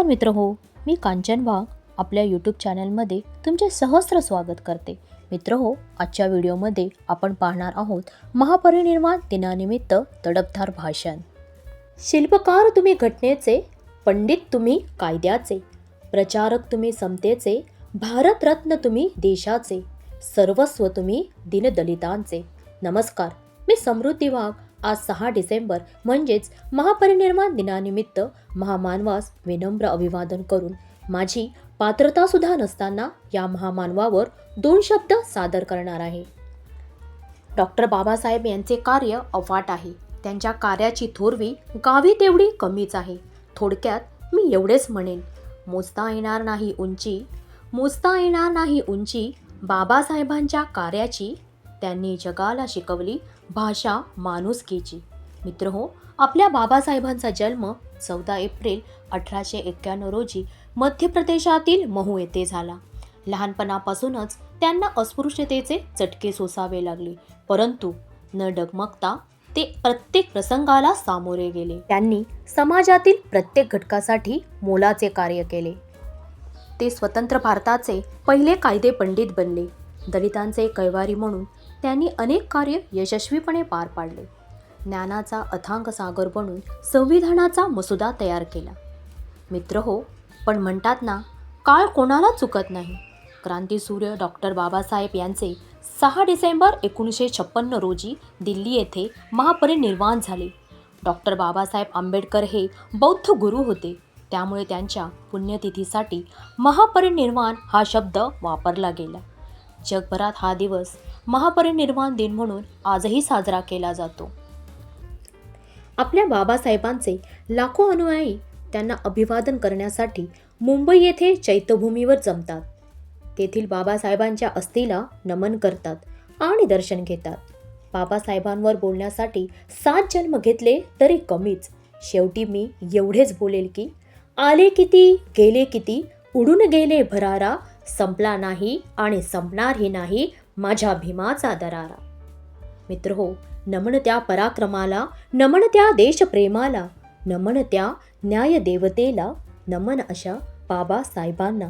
नमस्कार मित्र हो मी कांचन वाघ आपल्या यूट्यूब चॅनलमध्ये तुमचे सहस्र स्वागत करते. मित्र हो आजच्या व्हिडिओमध्ये आपण पाहणार आहोत महापरिनिर्वाण दिनानिमित्त तडपधार भाषण. शिल्पकार तुम्ही घटनेचे पंडित तुम्ही कायद्याचे प्रचारक तुम्ही समतेचे भारतरत्न तुम्ही देशाचे सर्वस्व तुम्ही दिनदलितांचे. नमस्कार मी समृद्धी वाघ आज सहा डिसेंबर म्हणजेच महापरिनिर्वाण दिनानिमित्त महामानवास विनम्र अभिवादन करून माझी पात्रता सुद्धा नसताना या महामानवावर दोन शब्द सादर करणार आहे. डॉक्टर बाबासाहेब यांचे कार्य अफाट आहे. त्यांच्या कार्याची थोरवी गावी तेवढी कमीच आहे. थोडक्यात मी एवढेच म्हणेन मोजता येणार नाही उंची मोजता येणार नाही उंची बाबासाहेबांच्या कार्याची त्यांनी जगाला शिकवली भाषा माणुसकीची. मित्र हो आपल्या बाबासाहेबांचा जन्म चौदा एप्रिल अठराशे एक्क्याण्णव रोजी मध्य प्रदेशातील महू येथे झाला. लहानपणापासूनच त्यांना अस्पृश्यतेचे चटके सोसावे लागले परंतु न डगमगता ते प्रत्येक प्रसंगाला सामोरे गेले. त्यांनी समाजातील प्रत्येक घटकासाठी मोलाचे कार्य केले. ते स्वतंत्र भारताचे पहिले कायदे पंडित बनले. दलितांचे कैवारी म्हणून त्यांनी अनेक कार्य यशस्वीपणे पार पाडले. ज्ञानाचा अथांग सागर बनून संविधानाचा मसुदा तयार केला. मित्र हो पण म्हणतात ना काळ कोणाला चुकत नाही. क्रांतीसूर्य डॉक्टर बाबासाहेब यांचे सहा डिसेंबर एकोणीसशे छप्पन्न रोजी दिल्ली येथे महापरिनिर्वाण झाले. डॉक्टर बाबासाहेब आंबेडकर हे बौद्ध गुरु होते. त्यामुळे त्यांच्या पुण्यतिथीसाठी महापरिनिर्वाण हा शब्द वापरला गेला. जगभरात हा दिवस महापरिनिर्वाण दिन म्हणून आजही साजरा केला जातो. आपल्या बाबासाहेबांचे लाखो अनुयायी त्यांना अभिवादन करण्यासाठी मुंबई येथे चैत्यभूमीवर जमतात. तेथील बाबासाहेबांच्या अस्थीला नमन करतात आणि दर्शन घेतात. बाबासाहेबांवर बोलण्यासाठी सात जन्म घेतले तरी कमीच. शेवटी मी एवढेच बोलेल की आले किती गेले किती उडून गेले भरारा संपला नाही आणि संपणारही नाही माझ्या भीमाचा दरारा. मित्र हो नमन त्या पराक्रमाला नमन त्या देशप्रेमाला नमन त्या न्यायदेवतेला नमन अशा बाबासाहेबांना.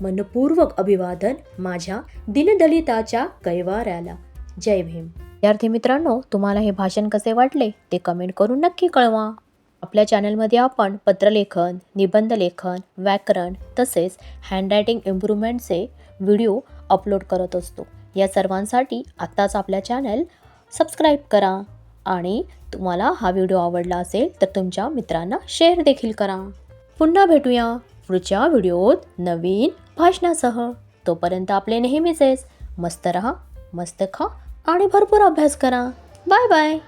मनपूर्वक अभिवादन माझ्या दिनदलिताच्या कैवाऱ्याला. जय भीम. विद्यार्थी मित्रांनो तुम्हाला हे भाषण कसे वाटले ते कमेंट करून नक्की कळवा. आपल्या चॅनलमध्ये आपण पत्रलेखन निबंधलेखन व्याकरण तसेच हँडरायटिंग इम्प्रूव्हमेंटचे व्हिडिओ अपलोड करत असतो. या सर्वांसाठी आत्ताच आपल्या चॅनल सबस्क्राईब करा आणि तुम्हाला हा व्हिडिओ आवडला असेल तर तुमच्या मित्रांना शेअर देखील करा. पुन्हा भेटूया पुढच्या व्हिडिओत नवीन भाषणासह. तोपर्यंत आपले नेहमीचेच मस्त रहा मस्त खा आणि भरपूर अभ्यास करा. Bye bye